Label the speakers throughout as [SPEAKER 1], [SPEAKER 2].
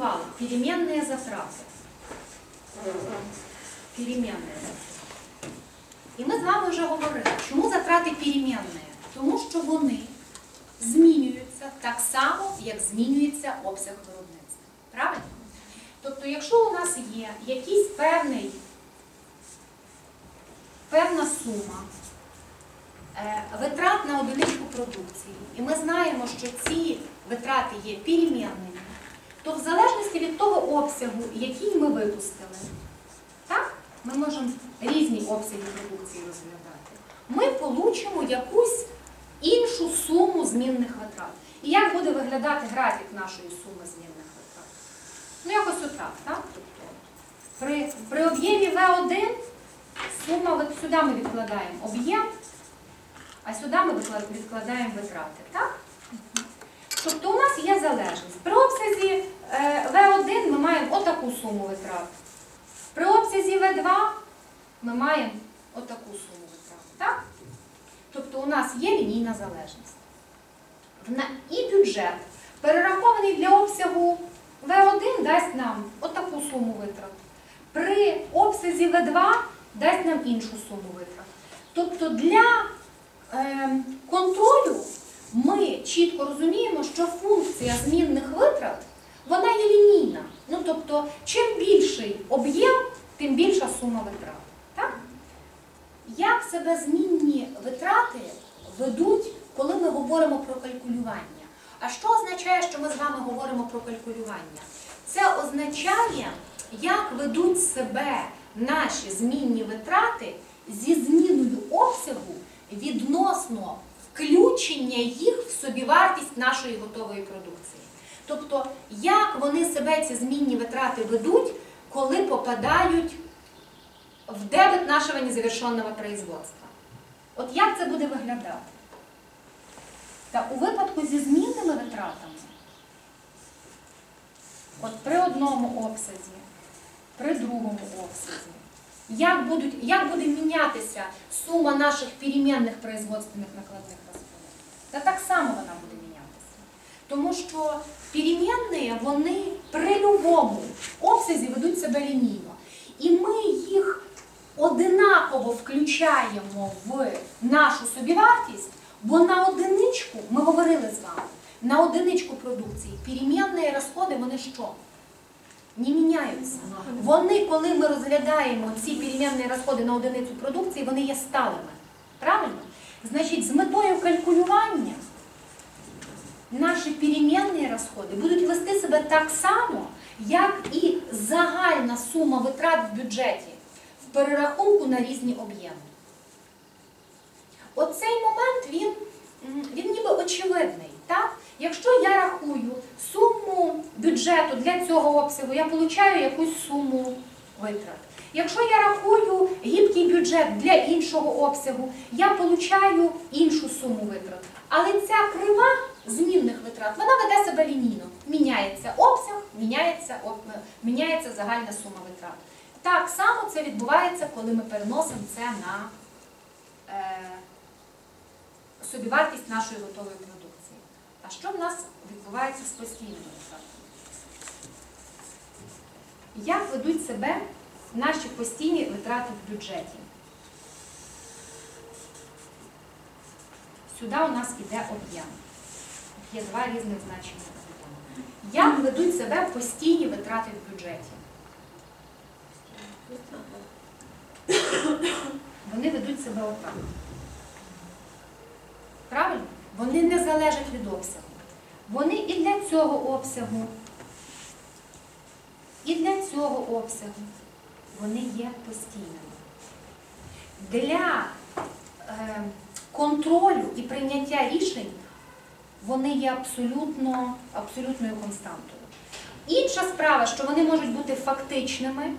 [SPEAKER 1] намалювали переменні затрати. Переменні затрати. І ми з вами вже говорили, чому затрати переменні? Тому що вони змінюються так само, як змінюється обсяг виробництва. Правильно? Тобто, якщо у нас є якийсь певний, певна сума е, витрат на одиничку продукції, і ми знаємо, що ці витрати є перемінними, то в залежності від того обсягу, який ми випустили, так, ми можемо різні обсяги продукції розглядати, ми получимо якусь іншу суму змінних витрат. І як буде виглядати графік нашої суми змінних витрат? Ну, якось отак, так? Тобто, при, при об'ємі В1 сума, от сюди ми відкладаємо об'єм, а сюди ми відкладаємо витрати, так? Тобто у нас є залежність. При обсязі е, В1 ми маємо отаку суму витрат. При обсязі В2 ми маємо отаку суму витрат, так? Тобто у нас є лінійна залежність. І бюджет, перерахований для обсягу В1, дасть нам отаку суму витрат. При обсязі В2 дасть нам іншу суму витрат. Тобто для ем, контролю ми чітко розуміємо, що функція змінних витрат вона є лінійна. Ну, тобто, чим більший об'єм, тим більша сума витрат. Так? Як себе змінні витрати ведуть, коли ми говоримо про калькулювання? А що означає, що ми з вами говоримо про калькулювання? Це означає, як ведуть себе наші змінні витрати зі зміною обсягу відносно включення їх в собівартість нашої готової продукції. Тобто, як вони себе ці змінні витрати ведуть, коли попадають в дебет нашого незавершенного производства. От як це буде виглядати? Та у випадку зі змінними витратами, от при одному обсязі, при другому обсязі, як, будуть, як буде мінятися сума наших перемінних производственних накладних розходів? Та так само вона буде мінятися. Тому що перемінні, вони при любому обсязі ведуть себе лінійно. І ми їх одинаково включаємо в нашу собівартість, бо на одиничку, ми говорили з вами, на одиничку продукції перемінні розходи, вони що? Не міняються. Вони, коли ми розглядаємо ці перемінні розходи на одиницю продукції, вони є сталими. Правильно? Значить, з метою калькулювання наші перемінні розходи будуть вести себе так само, як і загальна сума витрат в бюджеті в перерахунку на різні об'єми. Оцей момент він, він ніби очевидний. Так? Якщо я рахую суму бюджету для цього обсягу, я получаю якусь суму витрат. Якщо я рахую гібкий бюджет для іншого обсягу, я получаю іншу суму витрат. Але ця крива змінних витрат, вона веде себе лінійно. Міняється обсяг, міняється, міняється загальна сума витрат. Так само це відбувається, коли ми переносимо це на е, собівартість нашої готової продукції. А що в нас відбувається з постійними? Як ведуть себе наші постійні витрати в бюджеті? Сюди у нас іде об'єм. Є два різних значення. Як ведуть себе постійні витрати в бюджеті? Вони ведуть себе отак. Правильно? Вони не залежать від обсягу. Вони і для цього обсягу, і для цього обсягу вони є постійними. Для е, контролю і прийняття рішень вони є абсолютно, абсолютною константою. Інша справа, що вони можуть бути фактичними,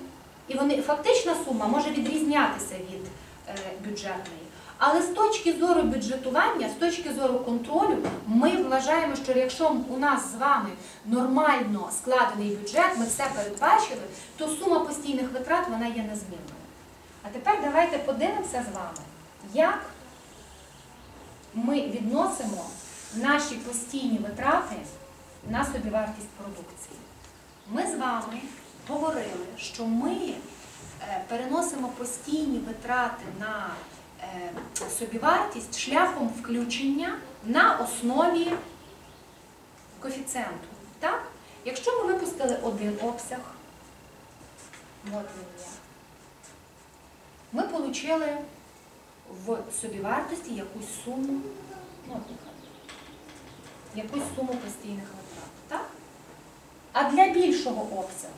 [SPEAKER 1] і вони, фактична сума може відрізнятися від е, бюджетної. Але з точки зору бюджетування, з точки зору контролю, ми вважаємо, що якщо у нас з вами нормально складений бюджет, ми все передбачили, то сума постійних витрат вона є незмінною. А тепер давайте подивимося з вами, як ми відносимо наші постійні витрати на собівартість продукції. Ми з вами говорили, що ми е, переносимо постійні витрати на собівартість шляхом включення на основі коефіцієнту. Так? Якщо ми випустили один обсяг, от ми отримали в собівартості якусь суму, ну, якусь суму постійних витрат. Так? А для більшого обсягу,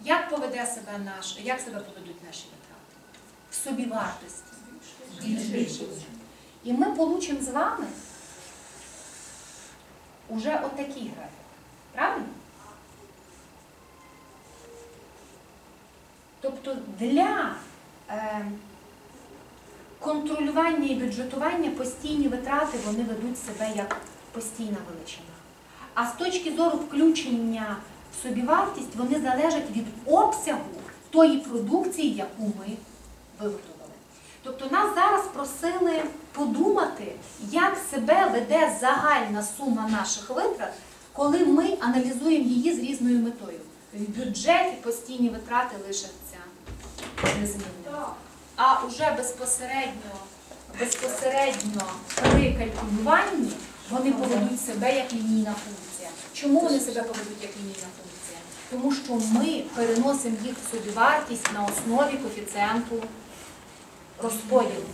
[SPEAKER 1] як поведе себе наш, як себе поведуть наші витрати? Собівартості. І ми получимо з вами уже отакий графік. Правильно? Тобто для е, контролювання і бюджетування постійні витрати вони ведуть себе як постійна величина. А з точки зору включення в собівартість вони залежать від обсягу тої продукції, яку ми виготовили. Тобто нас зараз просили подумати, як себе веде загальна сума наших витрат, коли ми аналізуємо її з різною метою. В бюджеті постійні витрати лишаться незмінними. А уже безпосередньо, безпосередньо при калькулюванні вони поведуть себе як лінійна функція. Чому вони себе поведуть як лінійна функція? Тому що ми переносимо їх в собівартість на основі коефіцієнту розподілу.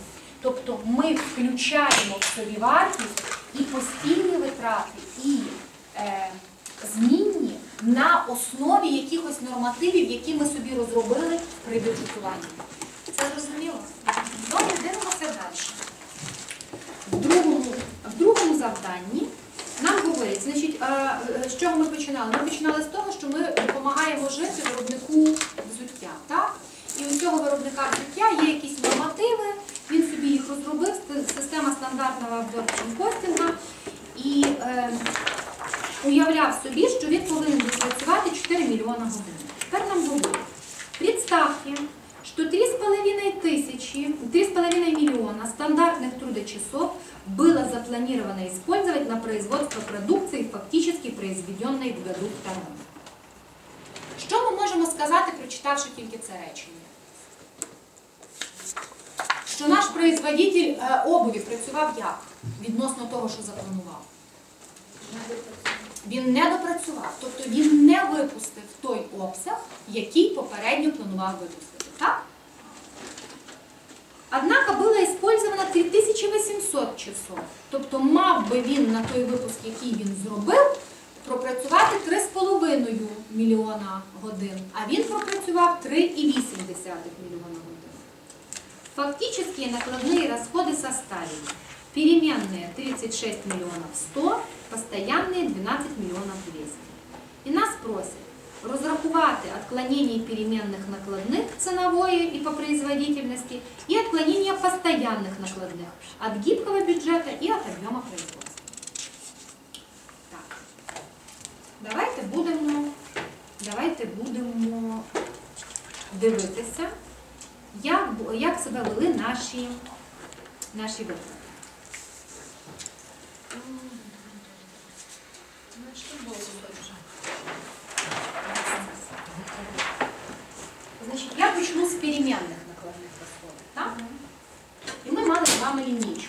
[SPEAKER 1] Тобто ми включаємо в собівартість і постійні витрати, і е, змінні на основі якихось нормативів, які ми собі розробили при бюджетуванні. Це зрозуміло? Добре, дивимося далі. В другому, в другому завданні нам говорять, значить, е, з чого ми починали? Ми починали з того, що ми допомагаємо жити виробнику взуття. Так? І у цього виробника взуття є якісь нормативи, він собі їх розробив, ст- система стандартного костинга і е, уявляв собі, що він повинен відпрацювати 4 мільйона годин. Тепер нам говорять, представьте, что 3,5 тысячи, 3,5 миллиона стандартных трудочасов было запланировано использовать на производство продукции, фактически произведенной в году втором. Що ми можемо сказати, прочитавши тільки це речення? Що наш производитель е, обуві працював як? Відносно того, що запланував. Він не допрацював, тобто він не випустив той обсяг, який попередньо планував випустити. Так? Однако було использовано 3800 часов. Тобто мав би він на той випуск, який він зробив, пропрацювати 3,5 мільйона годин, а він пропрацював 3,8 мільйона годин. Фактические накладные расходы составили переменные 36 миллионов 100, постоянные 12 миллионов 200. І нас просять розрахувати отклонение переменных накладных ценовое и по производительности и отклонение постоянных накладных от гибкого бюджета и от объема производства. Так. Давайте будемо, давайте будемо дивитися, як, себе вели наші, наші витрати. Значить, я почну з перемінних накладних розходів. Так? І ми мали з вами лінійку.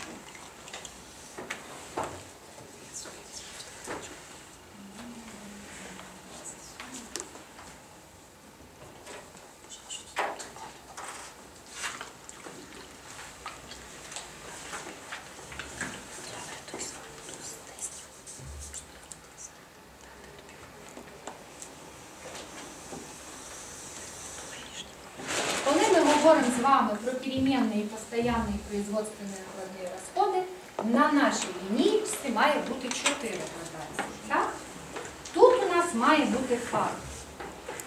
[SPEAKER 1] Коли ми говоримо з вами про переменні і постоянні производственні накладні розходи, на нашій лінійці має бути 4 градації. Так? Тут у нас має бути факт.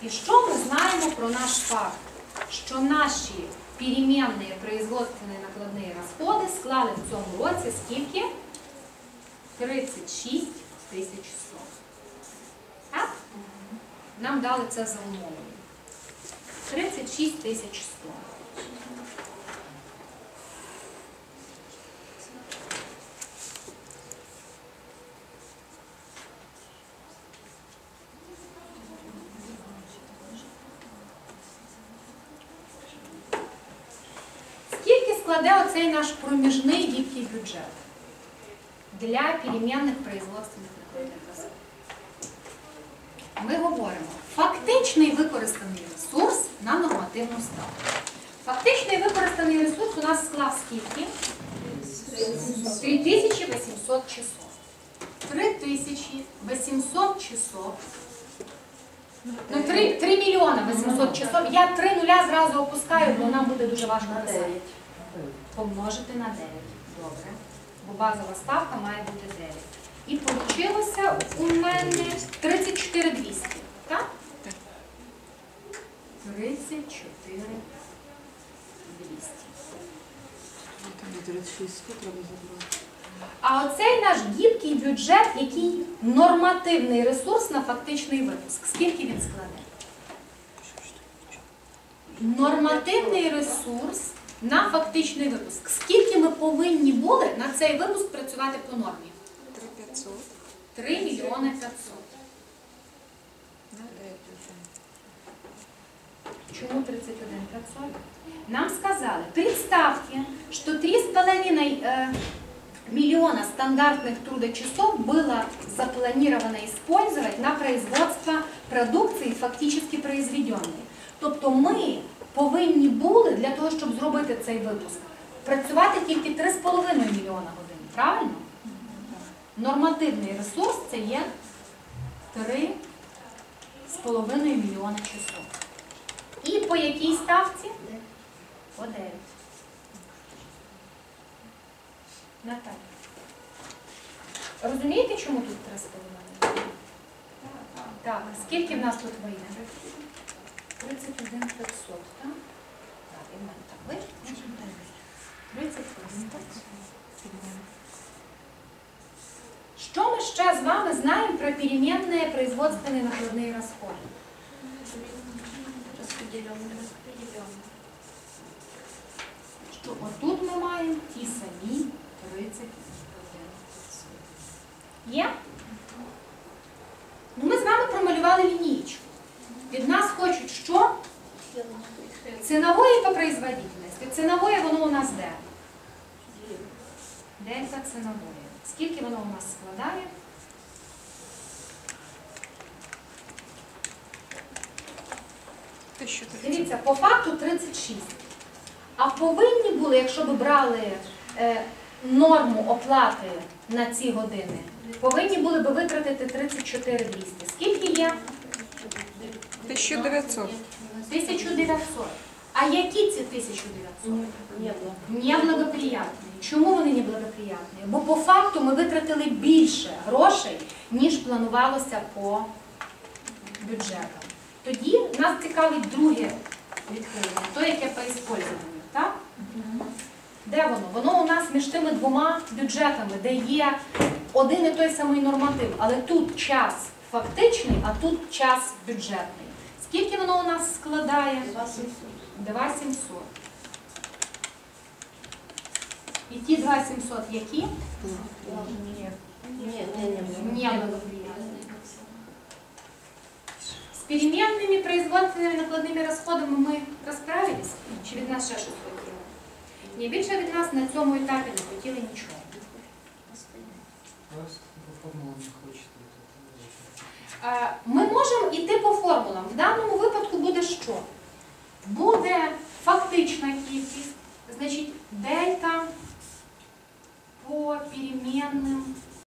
[SPEAKER 1] І що ми знаємо про наш факт? Що наші переменні производственні накладні розходи склали в цьому році скільки? 36 тисяч 100. Так? Нам дали це за умовою. 36 тисяч 100. складе оцей наш проміжний гібкий бюджет для перемінних производственних накладних. Ми говоримо фактичний використаний ресурс на нормативну ставку. Фактичний використаний ресурс у нас склав скільки? 3800 часов. 3800 часов. Ну, 3, 3 мільйона 800 часов. Я 3 нуля зразу опускаю, бо нам буде дуже важко писати. Помножити на 9. Добре. Бо базова ставка має бути 9. І вийшло у мене 34 200. Так? 34 200.
[SPEAKER 2] Там 36 сто треба забрати.
[SPEAKER 1] А оцей наш гібкий бюджет, який нормативний ресурс на фактичний випуск. Скільки він складе? Нормативний ресурс на фактичний випуск. Скільки ми повинні були на цей випуск працювати по нормі?
[SPEAKER 2] 3500.
[SPEAKER 1] 3 мільйони 500. Чому 31 500? Нам сказали, представьте, что 3,5 э, миллиона стандартных трудочасов было запланировано использовать на производство продукції фактично произведеної. Тобто ми повинні були для того, щоб зробити цей випуск, працювати тільки 3,5 мільйона годин. Правильно? Нормативний ресурс це є 3,5 мільйона часов. І по якій ставці? По 9. Наталя. Розумієте, чому тут 3,5? Так, скільки в нас тут вийде? 31 500, так? Так, і в мене так вийшло. 31 500. Що ми ще з вами знаємо про переменные производственные накладные расходы?
[SPEAKER 3] Распределенный, распределенный.
[SPEAKER 1] Що отут ми маємо ті самі 31 Є? Ну, ми з вами промалювали лінієчку. Від нас хочуть що? Цінової по производительності. Цінової воно у нас де? Дельта цінової. Скільки воно у нас складає? Дивіться, по факту 36. А повинні були, якщо б брали е, норму оплати на ці години, повинні були б витратити 34 200. Скільки є?
[SPEAKER 2] 1900.
[SPEAKER 1] 1900. А які ці 1900?
[SPEAKER 3] Не было.
[SPEAKER 1] Неблагоприятні. Чому вони неблагоприятні? Бо по факту ми витратили більше грошей, ніж планувалося по бюджетам. Тоді нас цікавить друге відхилення, то, яке по іспользуванню, так? Де воно? Воно у нас між тими двома бюджетами, де є один і той самий норматив, але тут час фактичний, а тут час бюджетний. Скільки воно у нас складає? 2700. І ті 2700 які?
[SPEAKER 3] Нет, не, не, не.
[SPEAKER 1] Неблагоприятные. С переменными производственными накладними расходами ми розправились? Чи від нас ще щось хотіли? Ні, більше від нас на цьому етапі не хотіли нічого.
[SPEAKER 4] Просто формула не хочет.
[SPEAKER 1] Е, Ми можемо йти по формулам. В даному випадку буде що? Буде фактична кількість, значить дельта по переменным